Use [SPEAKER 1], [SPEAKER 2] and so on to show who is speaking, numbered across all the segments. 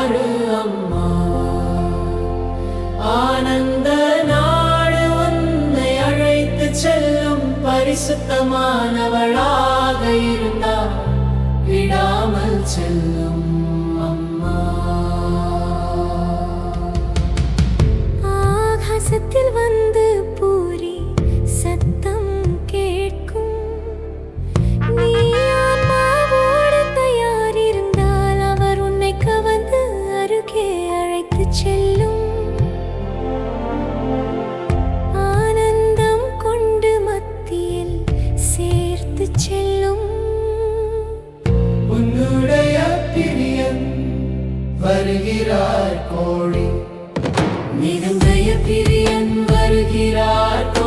[SPEAKER 1] நாடு அம்மா. ஆனந்த நாடு உன்னை அழைத்து செல்லும் பரிசுத்தமானவளாக இரு. மிகுந்தைய பிரியன் வருகிறார்.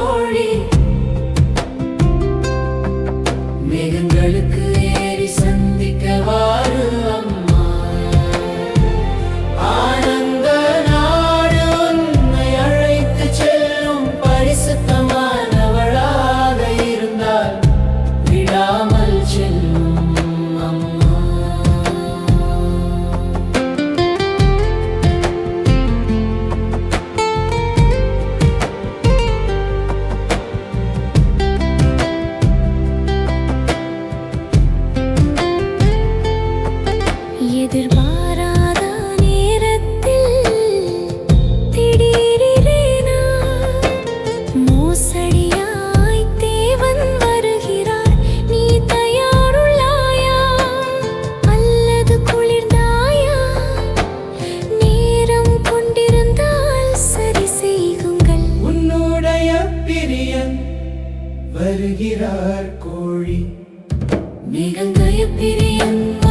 [SPEAKER 1] பிரியன்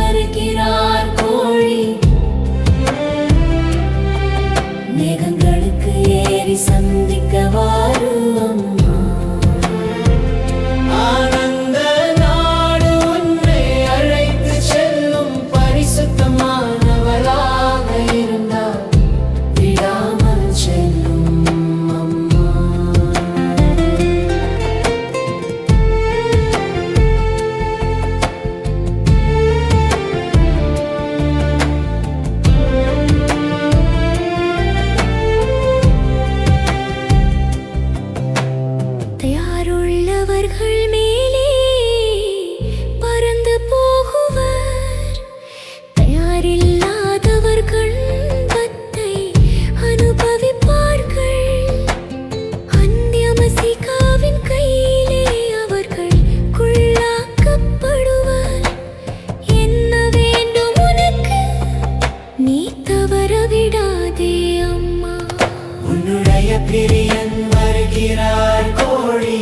[SPEAKER 1] பிரியன் வருகிறார் கோழி.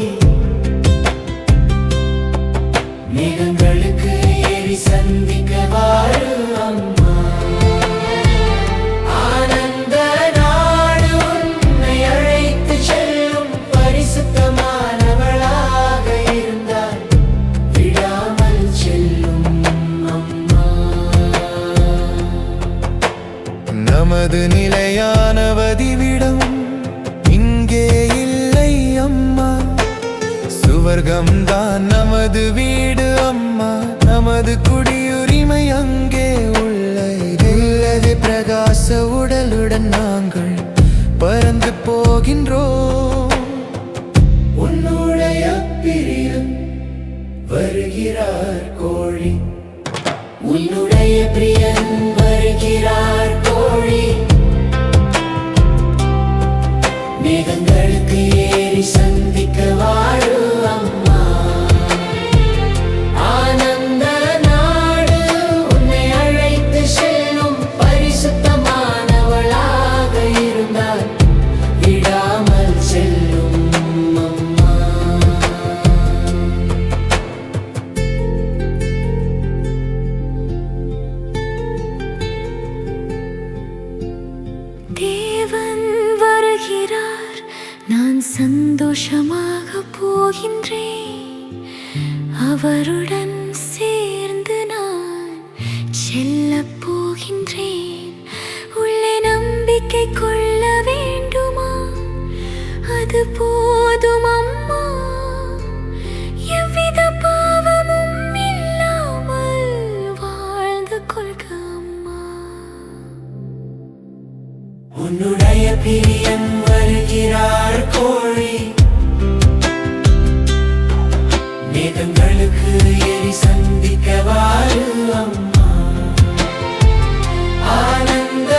[SPEAKER 1] மேகங்களுக்கு ஏறி சந்திக்க வாரு அம்மா. ஆனந்த நாடு உன்னை அழைத்து செல்லும் பரிசுத்தமானவளாக இருந்தால் விடாமல் செல்லும் அம்மா.
[SPEAKER 2] நமது சுவர்க்கம்தான் நமது வீடு அம்மா. நமது குடியுரிமை அங்கே உள்ளது. பிரகாச உடலுடன் நாங்கள் பறந்து போகின்றோம்.
[SPEAKER 1] உன்னுடைய பிரியம் வருகிறார் கோழி. உன்னுடைய பிரியன் வருகிறார்
[SPEAKER 3] நான் சந்தோஷமாக போகின்றேன் அவருடன் சேர்ந்து நான் செல்ல போகின்றேன். உள்ளே நம்பிக்கை கொள்ள வேண்டுமா? அது போதும் அம்மா. எவ்வித பாவமும் இல்லாமல் வாழ்ந்து கொள்க அம்மா.
[SPEAKER 1] உன்னுடைய பிரியன் வருகிறார். கோழி மேகங்களுக்கு ஏறி சந்திக்கவாறு அம்மா. ஆனந்த